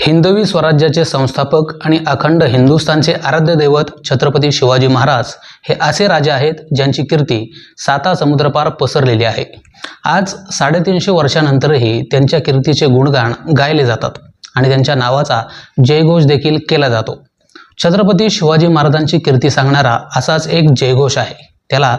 हिंदवी स्वराज्याचे संस्थापक आणि अखंड हिंदुस्थानचे आराध्य दैवत छत्रपती शिवाजी महाराज हे असे राजे आहेत ज्यांची कीर्ती साता समुद्रपार पसरलेली आहे. आज साडेतीनशे वर्षानंतरही त्यांच्या कीर्तीचे गुणगान गायले जातात आणि त्यांच्या नावाचा जयघोष देखील केला जातो. छत्रपती शिवाजी महाराजांची कीर्ती सांगणारा असाच एक जयघोष आहे. त्याला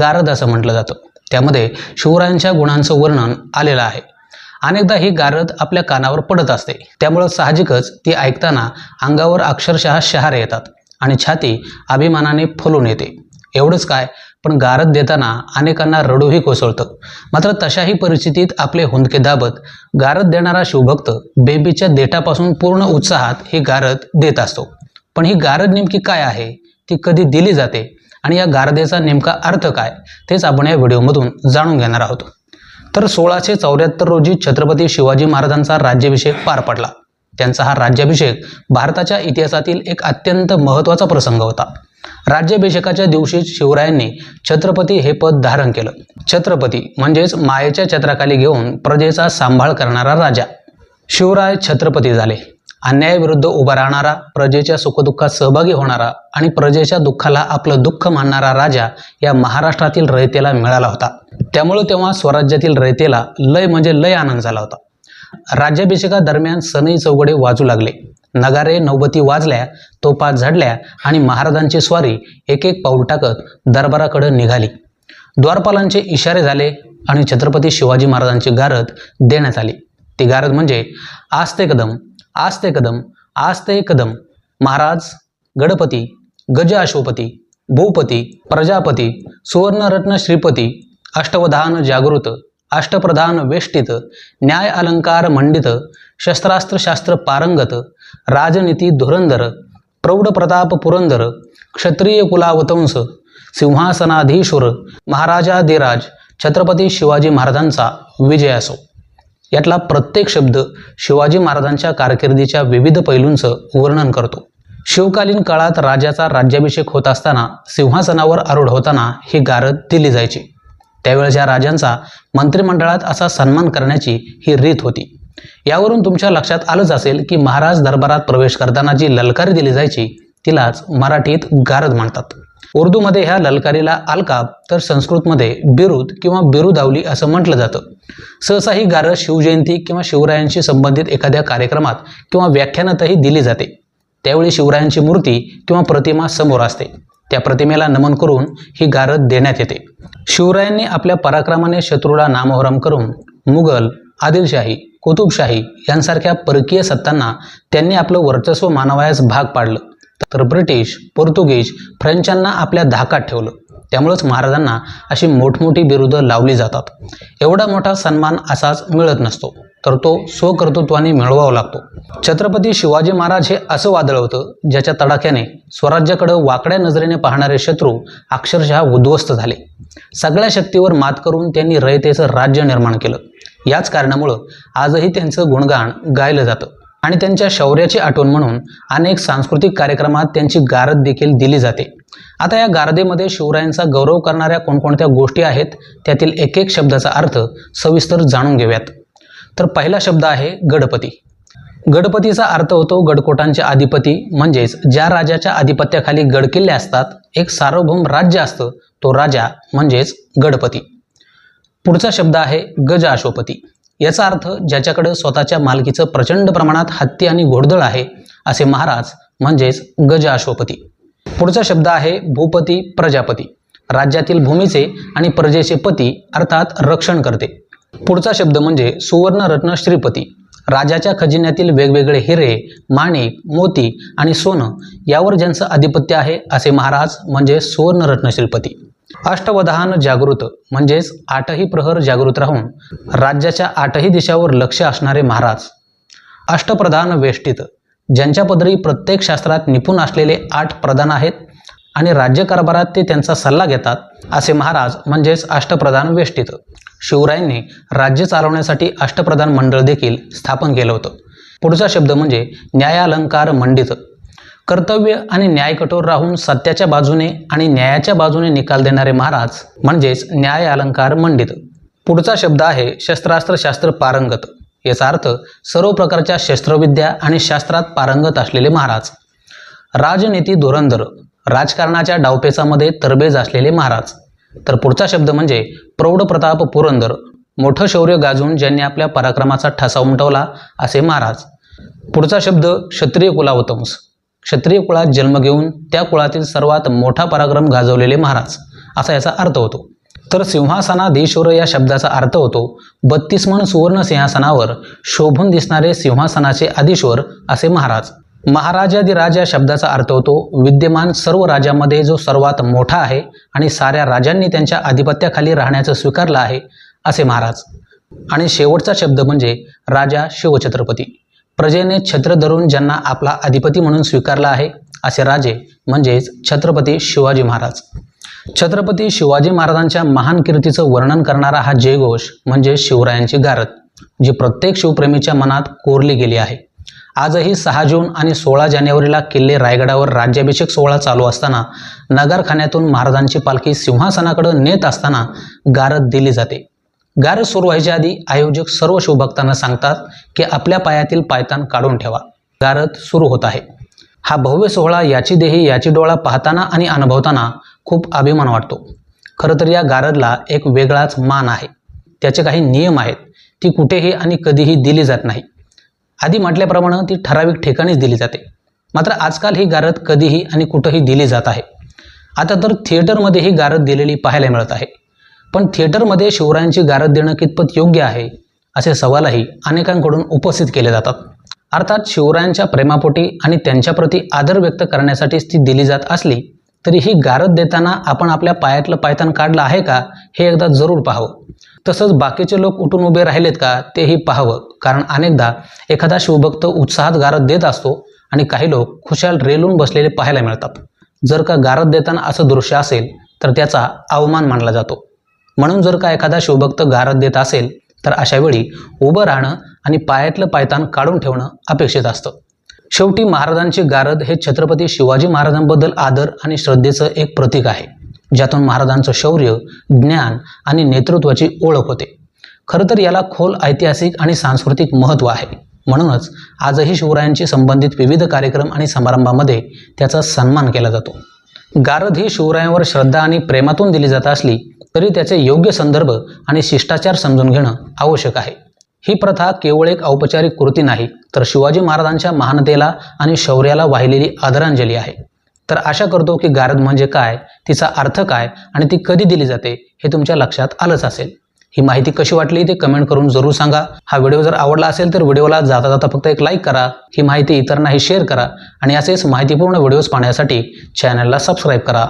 गारद असं म्हटलं जातं. त्यामध्ये शिवरायांच्या गुणांचं वर्णन आलेलं आहे. अनेकदा ही गारद आपल्या कानावर पडत असते. त्यामुळं साहजिकच ती ऐकताना अंगावर अक्षरशः शहारे येतात आणि छाती अभिमानाने फुलून येते. एवढंच काय पण गारद देताना अनेकांना रडूही कोसळतं. मात्र तशाही परिस्थितीत आपले हुंदके दाबत गारद देणारा शिवभक्त बेबीच्या देठापासून पूर्ण उत्साहात ही गारद देत असतो. पण ही गारद नेमकी काय आहे? ती कधी दिली जाते? आणि या गारदेचा नेमका अर्थ काय? तेच आपण या व्हिडिओमधून जाणून घेणार आहोत. तर सोळाशे चौऱ्याहत्तर रोजी छत्रपती शिवाजी महाराजांचा राज्याभिषेक पार पडला. त्यांचा हा राज्याभिषेक भारताच्या इतिहासातील एक अत्यंत महत्त्वाचा प्रसंग होता. राज्याभिषेकाच्या दिवशी शिवरायांनी छत्रपती हे पद धारण केलं. छत्रपती म्हणजेच मायेच्या छत्राखाली घेऊन प्रजेचा सांभाळ करणारा राजा. शिवराय छत्रपती झाले. अन्यायाविरुद्ध उभा राहणारा प्रजेच्या सुखदुःखात सहभागी होणारा आणि प्रजेच्या दुःखाला आपलं दुःख मानणारा राजा या महाराष्ट्रातील रयतेला मिळाला होता. त्यामुळे तेव्हा स्वराज्यातील रयतेला लय म्हणजे लय आनंद झाला होता. राज्याभिषेकादरम्यान सनई चौघडे वाजू लागले. नगारे नौबती वाजल्या तोपा झडल्या आणि महाराजांची स्वारी एक एक पाऊल टाकत दरबाराकडे निघाली. द्वारपालांचे इशारे झाले आणि छत्रपती शिवाजी महाराजांची गारद देण्यात आली. ती गारद म्हणजे आस्ते कदम आस्ते कदम आस्ते कदम. महाराज गणपती गज अशोपती भूपती प्रजापती सुवर्णरत्न श्रीपती अष्टवधान जागृत अष्टप्रधान वेष्टित न्याय अलंकार मंडित शस्त्रास्त्रशास्त्र पारंगत राजनीती धुरंधर प्रौढ प्रताप पुरंदर क्षत्रिय कुलावतंस सिंहासनाधीश्वर महाराजाधिराज छत्रपती शिवाजी महाराजांचा विजय असो यातला प्रत्येक शब्द शिवाजी महाराजांच्या कारकिर्दीच्या विविध पैलूंचं वर्णन करतो. शिवकालीन काळात राजाचा राज्याभिषेक होत असताना सिंहासनावर आरूढ होताना ही गारद दिली जायची. त्यावेळच्या राजांचा मंत्रिमंडळात असा सन्मान करण्याची ही रीत होती. यावरून तुमच्या लक्षात आलंच असेल की महाराज दरबारात प्रवेश करताना जी ललकारी दिली जायची तिलाच मराठीत गारद म्हणतात. उर्दूमध्ये ह्या ललकारीला अलकाब तर संस्कृतमध्ये बिरुद किंवा बिरुदावली असं म्हटलं जातं. सहसा ही गारं शिवजयंती किंवा शिवरायांशी संबंधित एखाद्या कार्यक्रमात किंवा व्याख्यानातही दिली जाते. त्यावेळी शिवरायांची मूर्ती किंवा प्रतिमा समोर असते. त्या प्रतिमेला नमन करून ही गारद देण्यात येते. शिवरायांनी आपल्या पराक्रमाने शत्रूला नामोहरम करून मुघल आदिलशाही कुतुबशाही यांसारख्या परकीय सत्तांना त्यांनी आपलं वर्चस्व मानवायास भाग पाडलं. तर ब्रिटिश पोर्तुगीज फ्रेंचांना आपल्या धाकात ठेवलं. त्यामुळंच महाराजांना अशी मोठमोठी बिरुदं लावली जातात. एवढा मोठा सन्मान असाच मिळत नसतो तर तो स्वकर्तृत्वाने मिळवावा लागतो. छत्रपती शिवाजी महाराज हे असं वादळ होतं ज्याच्या तडाख्याने स्वराज्याकडं वाकड्या नजरेने पाहणारे शत्रू अक्षरशः उद्ध्वस्त झाले. सगळ्या शक्तीवर मात करून त्यांनी रयतेचं राज्य निर्माण केलं. याच कारणामुळं आजही त्यांचं गुणगान गायलं जातं. आणि त्यांच्या शौर्याची आठवण म्हणून अनेक सांस्कृतिक कार्यक्रमात त्यांची गारद देखील दिली जाते. आता या गारदेमध्ये शिवरायांचा गौरव करणाऱ्या कोणकोणत्या गोष्टी आहेत त्यातील एक एक शब्दाचा अर्थ सविस्तर जाणून घेऊयात. तर पहिला शब्द आहे गडपती गडपतीचा अर्थ होतो गडकोटांचे अधिपती म्हणजेच ज्या राजाच्या आधिपत्याखाली गडकिल्ले असतात एक सार्वभौम राज्य असतं तो राजा म्हणजेच गडपती पुढचा शब्द आहे गज अशोपती याचा अर्थ ज्याच्याकडे स्वतःच्या मालकीचं प्रचंड प्रमाणात हत्ती आणि घोडदळ आहे असे महाराज म्हणजेच गज अश्वपती. पुढचा शब्द आहे भूपती प्रजापती. राज्यातील भूमीचे आणि प्रजेचे पती अर्थात रक्षण करते. पुढचा शब्द म्हणजे सुवर्णरत्न श्रीपती. राजाच्या खजिन्यातील वेगवेगळे हिरे माणिक मोती आणि सोनं यावर ज्यांचं आधिपत्य आहे असे महाराज म्हणजे सुवर्णरत्न श्रीपती. अष्टवधान जागृत म्हणजेच आठही प्रहर जागृत राहून राज्याच्या आठही दिशावर लक्ष असणारे महाराज. अष्टप्रधान वेष्टित ज्यांच्या पदरी प्रत्येक शास्त्रात निपुण असलेले आठ प्रधान आहेत आणि राज्यकारभारात ते त्यांचा सल्ला घेतात असे महाराज म्हणजेच अष्टप्रधान वेष्टित. शिवरायांनी राज्य चालवण्यासाठी अष्टप्रधान मंडळ देखील स्थापन केलं होतं. पुढचा शब्द म्हणजे न्यायालंकार मंडित. कर्तव्य आणि न्याय कठोर राहून सत्याच्या बाजूने आणि न्यायाच्या बाजूने निकाल देणारे महाराज म्हणजेच न्याय अलंकार मंडित. पुढचा शब्द आहे शस्त्रास्त्रशास्त्र पारंगत. याचा अर्थ सर्व प्रकारच्या शस्त्रविद्या आणि शास्त्रात पारंगत असलेले महाराज. राजनीती धुरंधर राजकारणाच्या डावपेचामध्ये तरबेज असलेले महाराज. तर पुढचा शब्द म्हणजे प्रौढ प्रताप पुरंदर मोठं शौर्य गाजून ज्यांनी आपल्या पराक्रमाचा ठसा उमटवला असे महाराज. पुढचा शब्द क्षत्रिय कुलावतंस. क्षत्रिय कुळात जन्म घेऊन त्या कुळातील सर्वात मोठा पराक्रम गाजवलेले महाराज असा याचा अर्थ होतो. तर सिंहासनाधीश्वर या शब्दाचा अर्थ होतो बत्तीस मन सुवर्ण सिंहासनावर शोभून दिसणारे सिंहासनाचे आधीश्वर असे महाराज. महाराजाधिराज या शब्दाचा अर्थ होतो विद्यमान सर्व राजामध्ये जो सर्वात मोठा आहे आणि साऱ्या राजांनी त्यांच्या आधिपत्याखाली राहण्याचं स्वीकारलं आहे असे महाराज. आणि शेवटचा शब्द म्हणजे राजा शिवछत्रपती. प्रजेने छत्र धरून ज्यांना आपला अधिपती म्हणून स्वीकारला आहे असे राजे म्हणजेच छत्रपती शिवाजी महाराज. छत्रपती शिवाजी महाराजांच्या महान कीर्तीचं वर्णन करणारा हा जयघोष म्हणजे शिवरायांची गारद जी प्रत्येक शिवप्रेमीच्या मनात कोरली गेली आहे. आजही सहा जून आणि सोळा जानेवारीला किल्ले रायगडावर राज्याभिषेक सोहळा चालू असताना नगरखान्यातून महाराजांची पालखी सिंहासनाकडे नेत असताना गारद दिली जाते. गारद सुरू व्हायच्या आधी आयोजक सर्व शिवभक्तांना सांगतात की आपल्या पायातील पायतान काढून ठेवा. गारद सुरू होत आहे. हा भव्य सोहळा याची देही याची डोळा पाहताना आणि अनुभवताना खूप अभिमान वाटतो. खरं तर या गारदला एक वेगळाच मान आहे. त्याचे काही नियम आहेत. ती कुठेही आणि कधीही दिली जात नाही. आधी म्हटल्याप्रमाणे ती ठराविक ठिकाणीच दिली जाते. मात्र आजकाल ही गारद कधीही आणि कुठंही दिली जात आहे. आता तर थिएटरमध्ये ही गारद दिलेली पाहायला मिळत आहे. पण थिएटरमध्ये शिवरायांची गारद देणं कितपत योग्य आहे असे सवालही अनेकांकडून उपस्थित केले जातात. अर्थात शिवरायांच्या प्रेमापोटी आणि त्यांच्याप्रती आदर व्यक्त करण्यासाठीच ती दिली जात असली तरी ही गारद देताना आपण आपल्या पायातलं पायतान काढलं आहे का हे एकदा जरूर पाहावं. तसंच बाकीचे लोक उठून उभे राहिलेत का तेही पाहावं. कारण अनेकदा एखादा शिवभक्त उत्साहात गारद देत असतो आणि काही लोक खुशाल रेलून बसलेले पाहायला मिळतात. जर का गारद देताना असं दृश्य असेल तर त्याचा अवमान मानला जातो. म्हणून जर का एखादा शिवभक्त गारद देत असेल तर अशा वेळी उभं राहणं आणि पायातलं पायतान काढून ठेवणं अपेक्षित असतं. शेवटी महाराजांची गारद हे छत्रपती शिवाजी महाराजांबद्दल आदर आणि श्रद्धेचं एक प्रतीक आहे ज्यातून महाराजांचं शौर्य ज्ञान आणि नेतृत्वाची ओळख होते. खरं तर याला खोल ऐतिहासिक आणि सांस्कृतिक महत्त्व आहे. म्हणूनच आजही शिवरायांशी संबंधित विविध कार्यक्रम आणि समारंभामध्ये त्याचा सन्मान केला जातो. गारद ही शिवरायांवर श्रद्धा आणि प्रेमातून दिली जात असली तरी त्याचे योग्य संदर्भ आणि शिष्टाचार समजून घेणं आवश्यक आहे. ही प्रथा केवळ एक औपचारिक कृती नाही तर शिवाजी महाराजांच्या महानतेला आणि शौर्याला वाहिलेली आदरांजली आहे. तर आशा करतो की गारद म्हणजे काय तिचा अर्थ काय आणि ती कधी दिली जाते हे तुमच्या लक्षात आलंच असेल. ही माहिती कशी वाटली ते कमेंट करून जरूर सांगा. हा व्हिडिओ जर आवडला असेल तर व्हिडिओला जाता जाता फक्त एक लाईक करा. ही माहिती इतरांनाही शेअर करा. आणि असेच माहितीपूर्ण व्हिडिओज पाहण्यासाठी चॅनलला सबस्क्राईब करा.